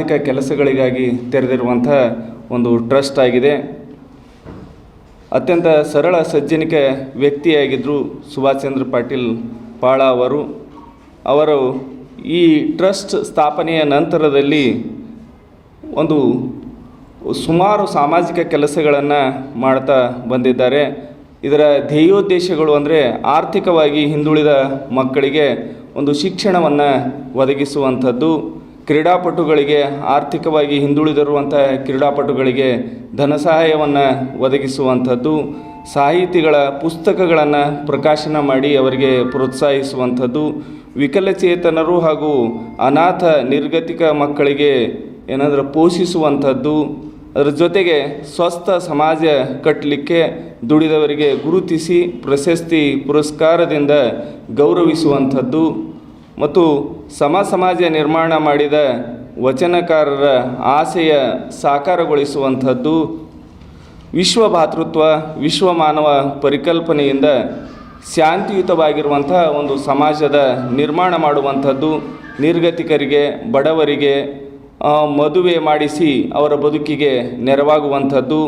ಸಾಮಾಜಿಕ ಕೆಲಸಗಳಿಗಾಗಿ ತೆರೆದಿರುವಂಥ ಒಂದು ಟ್ರಸ್ಟ್ ಆಗಿದೆ. ಅತ್ಯಂತ ಸರಳ ಸಜ್ಜನಿಕ ವ್ಯಕ್ತಿಯಾಗಿದ್ದರು ಸುಭಾಷ್ ಚಂದ್ರ ಪಾಟೀಲ್ ಪಾಳ ಅವರು. ಅವರು ಈ ಟ್ರಸ್ಟ್ ಸ್ಥಾಪನೆಯ ನಂತರದಲ್ಲಿ ಒಂದು ಸುಮಾರು ಸಾಮಾಜಿಕ ಕೆಲಸಗಳನ್ನು ಮಾಡ್ತಾ ಬಂದಿದ್ದಾರೆ. ಇದರ ಧ್ಯೇಯೋದ್ದೇಶಗಳು ಅಂದರೆ ಆರ್ಥಿಕವಾಗಿ ಹಿಂದುಳಿದ ಮಕ್ಕಳಿಗೆ ಒಂದು ಶಿಕ್ಷಣವನ್ನು ಒದಗಿಸುವಂಥದ್ದು. ಕ್ರೀಡಾಪಟುಗಳಿಗೆ ಆರ್ಥಿಕವಾಗಿ ಹಿಂದುಳಿದಿರುವಂಥ ಕ್ರೀಡಾಪಟುಗಳಿಗೆ ಧನ ಸಹಾಯವನ್ನು ಒದಗಿಸುವಂಥದ್ದು, ಸಾಹಿತಿಗಳ ಪುಸ್ತಕಗಳನ್ನು ಪ್ರಕಾಶನ ಮಾಡಿ ಅವರಿಗೆ ಪ್ರೋತ್ಸಾಹಿಸುವಂಥದ್ದು, ವಿಕಲಚೇತನರು ಹಾಗೂ ಅನಾಥ ನಿರ್ಗತಿಕ ಮಕ್ಕಳಿಗೆ ಏನಾದರೂ ಪೋಷಿಸುವಂಥದ್ದು, ಅದರ ಜೊತೆಗೆ ಸ್ವಸ್ಥ ಸಮಾಜ ಕಟ್ಟಲಿಕ್ಕೆ ದುಡಿದವರಿಗೆ ಗುರುತಿಸಿ ಪ್ರಶಸ್ತಿ ಪುರಸ್ಕಾರದಿಂದ ಗೌರವಿಸುವಂಥದ್ದು. ಮತ್ತು ಸಮ ಸಮಾಜ ನಿರ್ಮಾಣ ಮಾಡಿದ ವಚನಕಾರರ ಆಸೆಯ ಸಾಕಾರಗೊಳಿಸುವಂಥದ್ದು ವಿಶ್ವ ಭಾತೃತ್ವ, ವಿಶ್ವ ಮಾನವ ಪರಿಕಲ್ಪನೆಯಿಂದ ಶಾಂತಿಯುತವಾಗಿರುವಂತಹ ಒಂದು ಸಮಾಜದ ನಿರ್ಮಾಣ ಮಾಡುವಂಥದ್ದು ನಿರ್ಗತಿಕರಿಗೆ, ಬಡವರಿಗೆ ಮದುವೆ ಮಾಡಿಸಿ ಅವರ ಬದುಕಿಗೆ ನೆರವಾಗುವಂಥದ್ದು.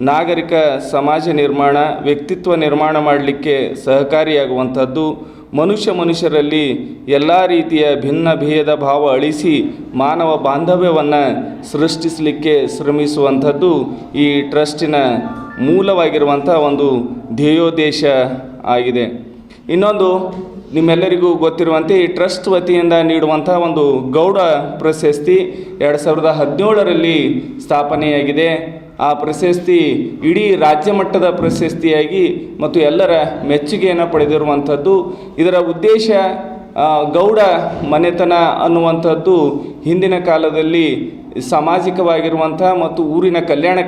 ನಾಗರಿಕ ಸಮಾಜ ನಿರ್ಮಾಣ, ವ್ಯಕ್ತಿತ್ವ ನಿರ್ಮಾಣ ಮಾಡಲಿಕ್ಕೆ ಸಹಕಾರಿಯಾಗುವಂಥದ್ದು. ಮನುಷ್ಯ ಮನುಷ್ಯರಲ್ಲಿ ಎಲ್ಲ ರೀತಿಯ ಭಿನ್ನ ಭೇದ ಭಾವ ಅಳಿಸಿ ಮಾನವ ಬಾಂಧವ್ಯವನ್ನು ಸೃಷ್ಟಿಸಲಿಕ್ಕೆ ಶ್ರಮಿಸುವಂಥದ್ದು ಈ ಟ್ರಸ್ಟಿನ ಮೂಲವಾಗಿರುವಂಥ ಒಂದು ಧ್ಯೇಯೋದ್ದೇಶ ಆಗಿದೆ. ಇನ್ನೊಂದು ನಿಮ್ಮೆಲ್ಲರಿಗೂ ಗೊತ್ತಿರುವಂತೆ ಈ ಟ್ರಸ್ಟ್ ವತಿಯಿಂದ ನೀಡುವಂಥ ಒಂದು ಗೌಡ ಪ್ರಶಸ್ತಿ ಎರಡು ಸಾವಿರದ ಹದಿನೇಳರಲ್ಲಿ ಸ್ಥಾಪನೆಯಾಗಿದೆ. ಆ ಪ್ರಶಸ್ತಿ ಇಡೀ ರಾಜ್ಯ ಮಟ್ಟದ ಪ್ರಶಸ್ತಿಯಾಗಿ ಮತ್ತು ಎಲ್ಲರ ಮೆಚ್ಚುಗೆಯನ್ನು ಪಡೆದಿರುವಂಥದ್ದು. ಇದರ ಉದ್ದೇಶ ಗೌಡ ಮನೆತನ ಅನ್ನುವಂಥದ್ದು ಹಿಂದಿನ ಕಾಲದಲ್ಲಿ ಸಾಮಾಜಿಕವಾಗಿರುವಂಥ ಮತ್ತು ಊರಿನ ಕಲ್ಯಾಣ